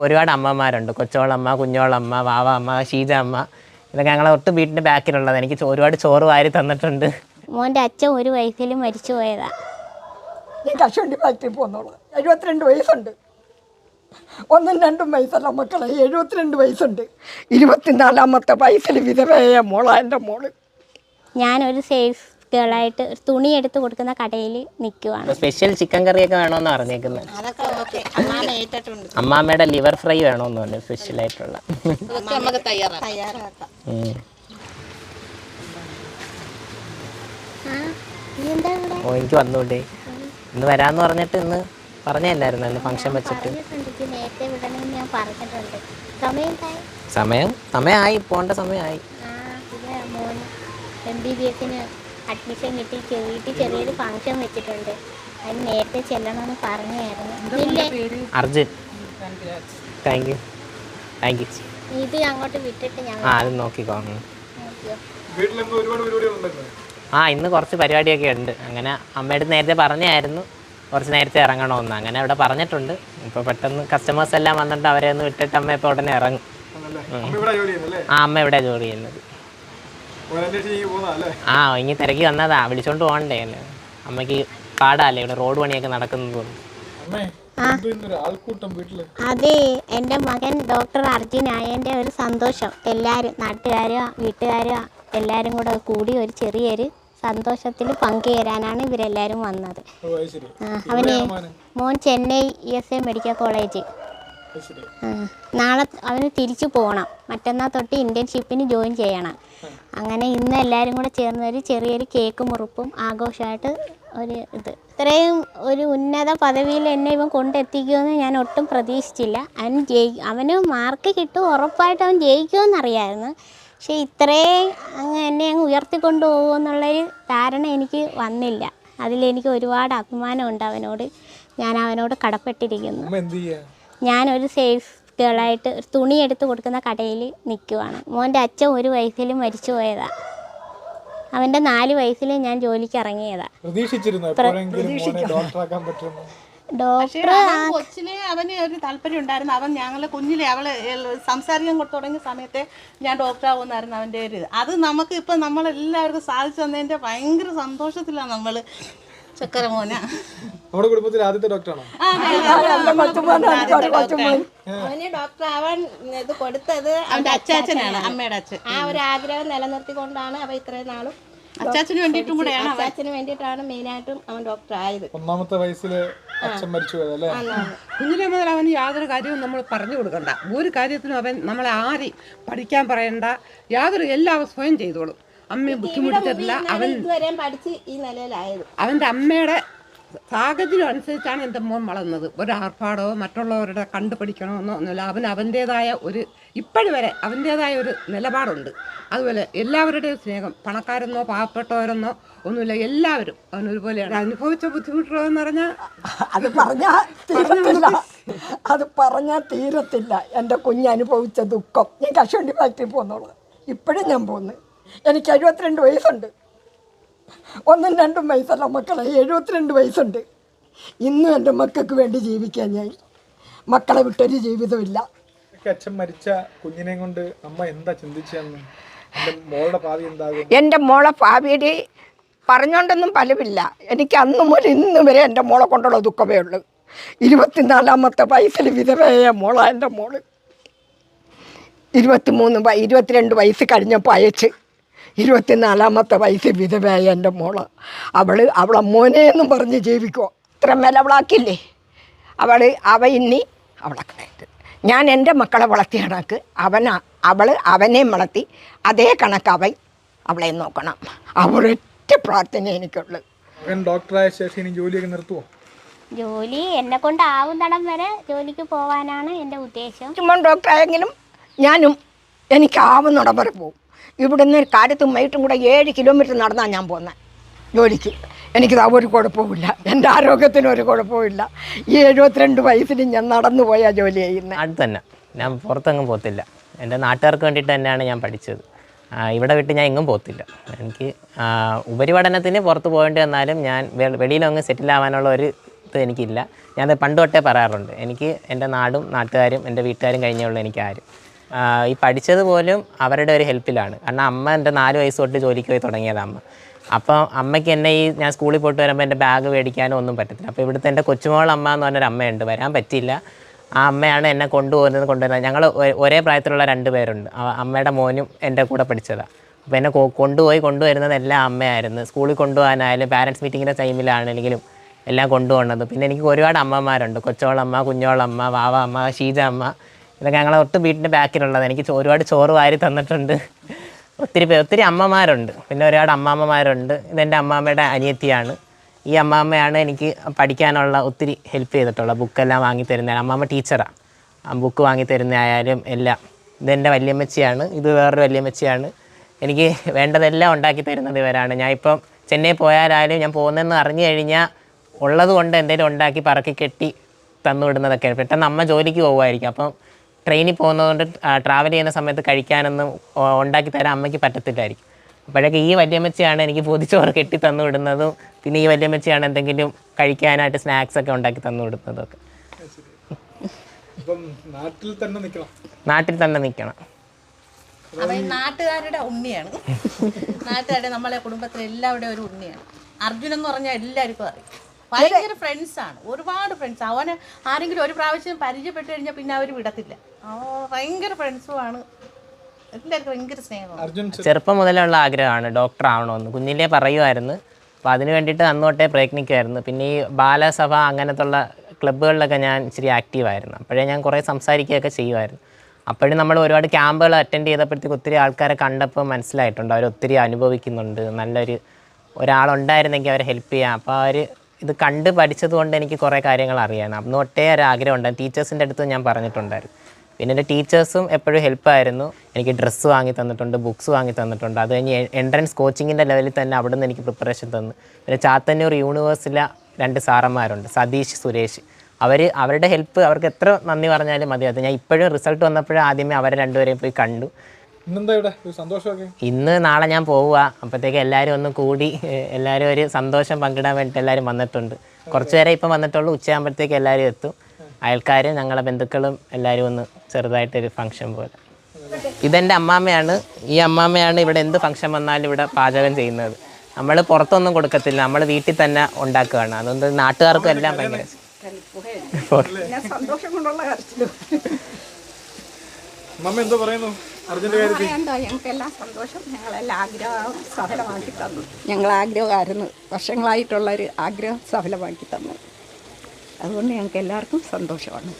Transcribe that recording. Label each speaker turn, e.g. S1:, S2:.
S1: ഒരുപാട് അമ്മമാരുണ്ട്. കൊച്ചോളമ്മ കുഞ്ഞോളമ്മ വാവ അമ്മ ഷീജ അമ്മ ഇതൊക്കെ ഞങ്ങളെ ഒട്ടും വീട്ടിന്റെ ബാക്കിലുള്ളത്. എനിക്ക് ഒരുപാട് ചോറ് വാരി തന്നിട്ടുണ്ട്.
S2: മോന്റെ അച്ഛൻ ഒരു വയസ്സിൽ മരിച്ചു പോയതാ.
S3: ഈ കശുവണ്ടി ഫാക്ടറി പോകുന്നുള്ളൂ എഴുപത്തിരണ്ട് വയസ്സുണ്ട്. ഒന്നും രണ്ടും വയസ്സല്ല മക്കളെ. എഴുപത്തിരണ്ട് വയസ്സുണ്ട്. ഇരുപത്തിനാലാമത്തെ വയസ്സിൽ വിധവയായ മോളാ എന്റെ മോൾ.
S2: ഞാനൊരു സേഫ് ഗേളായിട്ട് തുണി എടുത്ത് കൊടുക്കുന്ന കടയിൽ നിൽക്കുവാണ്.
S1: സ്പെഷ്യൽ ചിക്കൻ കറിയൊക്കെ വേണമെന്ന് പറഞ്ഞേക്കുന്നത് അമ്മാമ്മയുടെ ലിവർ ഫ്രൈ വേണമെന്ന് പറഞ്ഞു സ്പെഷ്യൽ ആയിട്ടുള്ള
S4: നമുക്ക് തയ്യാറാക്കാം. തയ്യാറാക്കാം.
S1: ഉം.
S2: എന്താ
S1: ഓ എനിക്ക് വന്നൂടെ. ഇന്ന് വരാന്ന് പറഞ്ഞിട്ട് ഇന്ന് പറഞ്ഞല്ലായിരുന്നു ഇന്ന് ഫംഗ്ഷൻ വെച്ചിട്ട്.
S2: സമയം
S1: സമയമായി പോണ്ട സമയമായി
S2: എം ബി ബി എസിന് അഡ്മിഷൻ കിട്ടി വീട്ടിൽ ചെറിയൊരു ഫംഗ്ഷൻ വെച്ചിട്ടുണ്ട്. അതിന് നേരത്തെ ചെല്ലണമെന്ന് പറഞ്ഞായിരുന്നു.
S1: Arjun. Thank you thank you
S2: ഇത് അങ്ങോട്ട് വിട്ടിട്ട് ഞാൻ
S1: ആ അത് ആ ഇന്ന് കുറച്ച് പരിപാടിയൊക്കെ ഉണ്ട്. അങ്ങനെ അമ്മയുടെ നേരത്തെ പറഞ്ഞായിരുന്നു. കുറച്ച് നേരത്തെ ഇറങ്ങണമെന്ന്. അങ്ങനെ അവിടെ പറഞ്ഞിട്ടുണ്ട്. ഇപ്പോൾ പെട്ടെന്ന് കസ്റ്റമേഴ്സ് എല്ലാം വന്നിട്ട് അവരെ ഒന്ന് വിട്ടിട്ട് അമ്മ ഇപ്പോൾ ഉടനെ ഇറങ്ങും. ആ അമ്മ ഇവിടെ ജോലി ചെയ്യുന്നത്.
S5: അല്ലേ
S1: ആ ഇനി തിരക്കി വന്നതാ. വിളിച്ചോണ്ട് പോകണ്ടേ അല്ലേ അമ്മയ്ക്ക് പാടാല്ലേ ഇവിടെ റോഡ് പണിയൊക്കെ നടക്കുന്നത്
S2: അതെ എന്റെ മകൻ ഡോക്ടർ അർജുൻ ആയതിന്റെ ഒരു സന്തോഷം. എല്ലാരും നാട്ടുകാരോ വീട്ടുകാരോ എല്ലാരും കൂടെ കൂടി ഒരു ചെറിയൊരു സന്തോഷത്തിൽ പങ്കുചേരാനാണ് ഇവരെല്ലാരും വന്നത്. അവന് മോൻ Chennai E S A medical college. നാളെ അവന് തിരിച്ചു പോകണം മറ്റന്നാൾ തൊട്ട് ഇന്റേൺഷിപ്പിന് ജോയിൻ ചെയ്യണം. അങ്ങനെ ഇന്ന് എല്ലാവരും കൂടെ ചേർന്നൊരു ചെറിയൊരു കേക്ക് മുറുപ്പും ആഘോഷമായിട്ട് ഒരു ഇത്. ഇത്രയും ഒരു ഉന്നത പദവിയിൽ എന്നെ ഇവൻ കൊണ്ടെത്തിക്കുമെന്ന് ഞാൻ ഒട്ടും പ്രതീക്ഷിച്ചില്ല. അവൻ ജയി അവന് മാർക്ക് കിട്ടും ഉറപ്പായിട്ട് അവൻ ജയിക്കുമെന്നറിയായിരുന്നു. പക്ഷേ ഇത്രയും അങ്ങ് എന്നെ അങ്ങ് ഉയർത്തിക്കൊണ്ടു പോകുമെന്നുള്ളൊരു ധാരണ എനിക്ക് വന്നില്ല. അതിലെനിക്ക് ഒരുപാട് അഭിമാനമുണ്ട് അവനോട്. ഞാൻ അവനോട് കടപ്പെട്ടിരിക്കുന്നു. ഞാനൊരു സേഫ് ഗേളായിട്ട് ഒരു തുണി എടുത്ത് കൊടുക്കുന്ന കടയിൽ നിൽക്കുവാണ് മോന്റെ അച്ഛൻ ഒരു വയസ്സിൽ മരിച്ചു പോയതാ. അവന്റെ നാല് വയസ്സിൽ ഞാൻ ജോലിക്ക് ഇറങ്ങിയതാ. ഡോക്ടർ
S4: കൊച്ചിലെ അവന് ഒരു താല്പര്യം ഉണ്ടായിരുന്നു. അവൻ ഞങ്ങളെ കുഞ്ഞിലെ അവൾ സംസാരിക്കാൻ കൊടുത്തു തുടങ്ങിയ സമയത്തെ ഞാൻ ഡോക്ടർ ആവുന്നായിരുന്നു അവന്റെ ഒരു ഇത്. അത് നമുക്ക് ഇപ്പം നമ്മളെല്ലാവർക്കും സാധിച്ചു തന്നതിന്റെ ഭയങ്കര സന്തോഷത്തിലാണ് നമ്മൾ ചക്കര മോന
S5: നമ്മുടെ കുടുംബത്തിൽ ആദ്യത്തെ ഡോക്ടറാണോ?
S2: അവന് ഡോക്ടർ ആവാൻ ഇത് കൊടുത്തത്
S4: അവന്റെ അച്ചാച്ചനാണ്. അമ്മയുടെ അച്ഛൻ.
S2: ആ ഒരു ആഗ്രഹം നിലനിർത്തിക്കൊണ്ടാണ് അവ ഇത്രയും നാളും
S4: അച്ചാച്ചന് വേണ്ടിയിട്ടും കൂടെയാണ്
S2: അച്ഛാച്ചന് വേണ്ടിയിട്ടാണ് മെയിനായിട്ടും അവൻ ഡോക്ടർ ആയത്
S5: ഒന്നാമത്തെ വയസ്സിൽ അച്ഛൻ മരിച്ചു പോയതല്ലേ?
S6: കുഞ്ഞിലെ മുതൽ അവന് യാതൊരു കാര്യവും നമ്മൾ പറഞ്ഞു കൊടുക്കണ്ട. ഒരു കാര്യത്തിനും അവൻ നമ്മളെ ആരെയും പഠിക്കാൻ പറയണ്ട. യാതൊരു എല്ലാം അവൻ സ്വയം ചെയ്തോളും. അമ്മയെ ബുദ്ധിമുട്ടിച്ചിട്ടില്ല അവൻ
S2: ഇതുവരെയും പഠിച്ച് ഈ നിലയിലായത്.
S6: അവന്റെ അമ്മയുടെ സാഹചര്യം അനുസരിച്ചാണ് എന്റെ മോൻ വളർന്നത്. ഒരു ആർഭാടമോ മറ്റുള്ളവരുടെ കണ്ടുപിടിക്കണമെന്നോ ഒന്നുമില്ല. അവൻ അവന്റേതായ ഒരു ഇപ്പോഴും വരെ അവന്റേതായ ഒരു നിലപാടുണ്ട്. അതുപോലെ എല്ലാവരുടെയും സ്നേഹം പണക്കാരെന്നോ പാവപ്പെട്ടവരെന്നോ ഒന്നുമില്ല. എല്ലാവരും അവനൊരുപോലെയാണ് അനുഭവിച്ച ബുദ്ധിമുട്ടുകളെന്ന് പറഞ്ഞാൽ
S3: അത് പറഞ്ഞാൽ തീരത്തില്ല. അത് പറഞ്ഞാൽ തീരത്തില്ല. എന്റെ കുഞ്ഞ് അനുഭവിച്ച ദുഃഖം. ഞാൻ കശുവണ്ടി ഫാക്ടറി പോകുന്നുള്ളൂ ഇപ്പോഴും ഞാൻ പോകുന്നു എനിക്ക് എഴുപത്തിരണ്ട് വയസ്സുണ്ട്. ഒന്നും രണ്ടും വയസ്സല്ല മക്കളെ എഴുപത്തിരണ്ട് വയസ്സുണ്ട്. ഇന്നും എന്റെ മക്കൾക്ക് വേണ്ടി ജീവിക്കാൻ ഞാൻ. മക്കളെ വിട്ടൊരു ജീവിതമില്ല
S5: അച്ഛൻ മരിച്ച കുഞ്ഞിനെ കൊണ്ട് അമ്മ എന്താ ചിന്തിച്ചെന്ന് മോളുടെ ഭാവി എന്താകും?
S3: എന്റെ മോളെ ഭാവിയുടെ പറഞ്ഞുകൊണ്ടൊന്നും ഫലമില്ല എനിക്ക് അന്നും മുതൽ ഇന്ന് വരെ എന്റെ മോളെ കൊണ്ടുള്ള ദുഃഖമേ ഉള്ളൂ. ഇരുപത്തിനാലാമത്തെ വയസ്സിൽ വിധവയായ മോളാ എന്റെ മോൾ. ഇരുപത്തിമൂന്ന് വയ- ഇരുപത്തിരണ്ട് വയസ്സ് കഴിഞ്ഞപ്പോൾ അയച്ച്. ഇരുപത്തിനാലാമത്തെ വയസ്സിൽ വിധവയായ എന്റെ മോൾ. അവൾ അവളെ മോനെ എന്നും പറഞ്ഞ് ജീവിക്കുമോ ഇത്ര മേലവളാക്കില്ലേ? അവൾ അവ ഇനി അവളെ ഞാൻ എന്റെ മക്കളെ വളർത്തിയ കണക്ക് അവനാ അവൾ അവനെയും വളർത്തി അതേ കണക്ക് അവൻ അവളെ നോക്കണം. അവളൊറ്റ പ്രാർത്ഥന എനിക്കുള്ളു
S5: ഡോക്ടറായ ശേഷം ഇനി ജോലിയൊക്കെ നിർത്തുവോ?
S2: ജോലി എന്നെ കൊണ്ടാവുന്നിടം വരെ ജോലിക്ക് പോകാനാണ് എന്റെ ഉദ്ദേശം.
S3: ചുമ്മാ ഡോക്ടറായെങ്കിലും ഞാനും എനിക്കാവുന്നിടം വരെ പോകും. ഇവിടുന്ന് കാലത്തും വൈകിട്ടും കൂടെ ഏഴ് കിലോമീറ്റർ നടന്നാണ് ഞാൻ പോകുന്നത് ജോലിക്ക്. എനിക്കിത് ഒരു കുഴപ്പമില്ല എന്റെ ആരോഗ്യത്തിന് ഒരു കുഴപ്പമില്ല ഈ എഴുപത്തിരണ്ട് വയസ്സിൽ ഞാൻ നടന്നു പോയാൽ ജോലി ചെയ്യുന്നത്
S1: അടുത്ത് തന്നെ. ഞാൻ പുറത്തെങ്ങും പോത്തില്ല. എന്റെ നാട്ടുകാർക്ക് വേണ്ടിയിട്ട് തന്നെയാണ് ഞാൻ പഠിച്ചത്. ഇവിടെ വിട്ട് ഞാൻ എങ്ങും പോകത്തില്ല എനിക്ക് ഉപരിപഠനത്തിന് പുറത്ത് പോകേണ്ടി വന്നാലും ഞാൻ വെളിയിലൊന്നും സെറ്റിൽ ആവാനുള്ള ഒരു ഇത് എനിക്കില്ല. ഞാൻ പണ്ട് തൊട്ടേ പറയാറുണ്ട്. എനിക്ക് എന്റെ നാടും നാട്ടുകാരും എന്റെ വീട്ടുകാരും കഴിഞ്ഞേ ഉള്ളൂ എനിക്ക് ആരും. ഈ പഠിച്ചത് പോലും അവരുടെ ഒരു ഹെൽപ്പിലാണ്. കാരണം അമ്മ എന്റെ നാല് വയസ്സ് തൊട്ട് ജോലിക്ക് പോയി തുടങ്ങിയത് അമ്മ. അപ്പോൾ അമ്മയ്ക്ക് എന്നെ ഈ ഞാൻ സ്കൂളിൽ പോയിട്ട് വരുമ്പോൾ എന്റെ ബാഗ് മേടിക്കാനോ ഒന്നും പറ്റത്തില്ല. അപ്പോൾ ഇവിടുത്തെ എന്റെ കൊച്ചുമോൾ അമ്മ എന്ന് പറഞ്ഞൊരു അമ്മയുണ്ട്. വരാൻ പറ്റില്ല ആ അമ്മയാണ് എന്നെ കൊണ്ടുപോകുന്നത് കൊണ്ടുവരുന്നത്. ഞങ്ങൾ ഒരേ പ്രായത്തിലുള്ള രണ്ട് പേരുണ്ട്. അമ്മയുടെ മോനും എന്റെ കൂടെ പഠിച്ചതാണ് അപ്പോൾ എന്നെ കൊണ്ടുപോയി കൊണ്ടുവരുന്നത് എല്ലാം അമ്മയായിരുന്നു. സ്കൂളിൽ കൊണ്ടുപോകാനായാലും പാരൻസ് മീറ്റിങ്ങിന്റെ ടൈമിലാണെങ്കിലും എല്ലാം കൊണ്ടുപോകുന്നത് പിന്നെ എനിക്ക് ഒരുപാട് അമ്മമാരുണ്ട്. കൊച്ചോളമ്മ കുഞ്ഞോളമ്മ വാവ അമ്മ ഷീജ അമ്മ. ഇതൊക്കെ ഞങ്ങളെ ഒട്ടും വീട്ടിന്റെ ബാക്കിലുള്ളത്. എനിക്ക് ഒരുപാട് ചോറ് വാരി തന്നിട്ടുണ്ട്. ഒത്തിരി ഒത്തിരി അമ്മമാരുണ്ട്. പിന്നെ ഒരുപാട് അമ്മാമ്മമാരുണ്ട്. ഇതെന്റെ അമ്മാമ്മയുടെ അനിയത്തിയാണ്. ഈ അമ്മാമ്മയാണ് എനിക്ക് പഠിക്കാനുള്ള ഒത്തിരി ഹെൽപ്പ് ചെയ്തിട്ടുള്ളത്. ബുക്കെല്ലാം വാങ്ങി തരുന്ന അമ്മാമ്മ ടീച്ചറാണ് ബുക്ക് വാങ്ങി തരുന്നതായാലും എല്ലാം. ഇതെന്റെ വല്യമ്മച്ചിയാണ്. ഇത് വേറൊരു വല്യമ്മച്ചിയാണ്. എനിക്ക് വേണ്ടതെല്ലാം ഉണ്ടാക്കി തരുന്നത് ഇവരാണ്. ഞാൻ ഇപ്പം ചെന്നൈ പോയാലായാലും ഞാൻ പോകുന്നതെന്ന് അറിഞ്ഞു കഴിഞ്ഞാൽ ഉള്ളത് കൊണ്ട് എന്തെങ്കിലും ഉണ്ടാക്കി പറക്കി കെട്ടി തന്നു വിടുന്നതൊക്കെയാണ്. പെട്ടെന്ന് അമ്മ ജോലിക്ക് പോകുമായിരിക്കും അപ്പം ട്രെയിനിൽ പോകുന്നതുകൊണ്ട് ട്രാവൽ ചെയ്യുന്ന സമയത്ത് കഴിക്കാനൊന്നും ഉണ്ടാക്കി തരാൻ അമ്മയ്ക്ക് പറ്റത്തില്ലായിരിക്കും. അപ്പോഴൊക്കെ ഈ വല്യമ്മച്ചിയാണ് എനിക്ക് പൊതിച്ചോറ് കെട്ടി തന്നു വിടുന്നതും പിന്നെ ഈ വല്യമ്മച്ചിയാണ് എന്തെങ്കിലും കഴിക്കാനായിട്ട് സ്നാക്സ് ഒക്കെ ഉണ്ടാക്കി തന്നു വിടുന്നതും ഒക്കെ
S5: നാട്ടിൽ തന്നെ നിൽക്കണം
S1: നാട്ടിൽ തന്നെ നിൽക്കണം
S4: നാട്ടുകാരുടെ ഉണ്ണിയാണ്. നാട്ടുകാരുടെ നമ്മളെ കുടുംബത്തിലെ എല്ലാവരുടെയും ഒരു ഉണ്ണിയാണ്. അർജുൻ എന്ന് പറഞ്ഞാൽ എല്ലാവർക്കും അറിയാം. ഭയങ്കര ആണ്. ഒരുപാട് ഫ്രണ്ട്സ് അവന് ആരെങ്കിലും ഒരു പ്രാവശ്യം പരിചയപ്പെട്ട് കഴിഞ്ഞാൽ പിന്നെ അവർ വിടത്തില്ല. ആ ഭയങ്കര ഫ്രണ്ട്സുമാണ് എല്ലാവർക്കും ഭയങ്കര സ്നേഹമാണ്.
S5: അർജുൻ
S1: ചെറുപ്പം മുതലുള്ള ആഗ്രഹമാണ് ഡോക്ടർ ആവണമെന്ന്. കുഞ്ഞിലേ പറയുമായിരുന്നു അപ്പോൾ അതിന് വേണ്ടിയിട്ട് അന്നോട്ടേ പ്രയത്നിക്കുമായിരുന്നു പിന്നെ ഈ ബാലസഭ അങ്ങനത്തുള്ള ക്ലബ്ബുകളിലൊക്കെ ഞാൻ ഇച്ചിരി ആക്റ്റീവായിരുന്നു അപ്പോഴേ ഞാൻ കുറേ സംസാരിക്കുകയൊക്കെ ചെയ്യുമായിരുന്നു അപ്പോഴും നമ്മൾ ഒരുപാട് ക്യാമ്പുകൾ അറ്റൻഡ് ചെയ്തപ്പോഴത്തേക്ക് ഒത്തിരി ആൾക്കാരെ കണ്ടപ്പോൾ മനസ്സിലായിട്ടുണ്ട്. അവർ ഒത്തിരി അനുഭവിക്കുന്നുണ്ട്. നല്ലൊരു ഒരാളുണ്ടായിരുന്നെങ്കിൽ അവരെ ഹെൽപ്പ് ചെയ്യാം. അപ്പോൾ അവർ ഇത് കണ്ട് പഠിച്ചത് കൊണ്ട് എനിക്ക് കുറേ കാര്യങ്ങൾ അറിയാം അന്ന് ഒട്ടേ ഒരു ആഗ്രഹം ഉണ്ടായിരുന്നു. ടീച്ചേഴ്സിന്റെ അടുത്ത് ഞാൻ പറഞ്ഞിട്ടുണ്ടായിരുന്നു. പിന്നെ എന്റെ ടീച്ചേഴ്സും എപ്പോഴും ഹെൽപ്പായിരുന്നു എനിക്ക് ഡ്രസ്സ് വാങ്ങി തന്നിട്ടുണ്ട് ബുക്സ് വാങ്ങി തന്നിട്ടുണ്ട്. അത് കഴിഞ്ഞ് എൻട്രൻസ് കോച്ചിങ്ങിന്റെ ലെവലിൽ തന്നെ അവിടെ നിന്ന് എനിക്ക് പ്രിപ്പറേഷൻ തന്നു. പിന്നെ ചാത്തന്നൂർ യൂണിവേഴ്സിലെ രണ്ട് സാറന്മാരുണ്ട് സതീഷ് സുരേഷ്. അവർ അവരുടെ ഹെൽപ്പ് അവർക്ക് എത്ര നന്ദി പറഞ്ഞാലും മതി. അത് ഞാൻ ഇപ്പോഴും റിസൾട്ട് വന്നപ്പോഴും ആദ്യമേ അവരെ രണ്ടുപേരെയും പോയി കണ്ടു.
S5: ഇന്നെന്താ ഇവിടെ? ഒരു സന്തോഷമൊക്കെ?
S1: ഇന്ന് നാളെ ഞാൻ പോവുക അപ്പോഴത്തേക്ക് എല്ലാവരും ഒന്ന് കൂടി എല്ലാരും എല്ലാവരും ഒരു സന്തോഷം പങ്കിടാൻ വേണ്ടിയിട്ട് എല്ലാവരും വന്നിട്ടുണ്ട്. കുറച്ചു നേരം ഇപ്പം വന്നിട്ടുള്ളൂ. ഉച്ചയാകുമ്പോഴത്തേക്ക് എല്ലാവരും എത്തും. അയൽക്കാരും ഞങ്ങളെ ബന്ധുക്കളും എല്ലാവരും ഒന്ന് ചെറുതായിട്ടൊരു ഫംഗ്ഷൻ പോലെ. ഇതെന്റെ അമ്മാമ്മയാണ്. ഈ അമ്മാമ്മയാണ് ഇവിടെ എന്ത് ഫംഗ്ഷൻ വന്നാലും ഇവിടെ പാചകം ചെയ്യുന്നത്. നമ്മൾ പുറത്തൊന്നും കൊടുക്കത്തില്ല. നമ്മൾ വീട്ടിൽ തന്നെ ഉണ്ടാക്കുകയാണ്. അതുകൊണ്ട് നാട്ടുകാർക്കും എല്ലാം ഭയങ്കര
S5: സന്തോഷം കൊണ്ടുള്ള
S3: എന്തോ ഞങ്ങൾക്കെല്ലാം സന്തോഷം. ഞങ്ങളെല്ലാം ആഗ്രഹം സഫലമാക്കി തന്നു. ഞങ്ങൾ ആഗ്രഹമായിരുന്നു വർഷങ്ങളായിട്ടുള്ളൊരു ആഗ്രഹം സഫലമാക്കി തന്നു. അതുകൊണ്ട് ഞങ്ങൾക്ക് എല്ലാവർക്കും സന്തോഷമാണ്.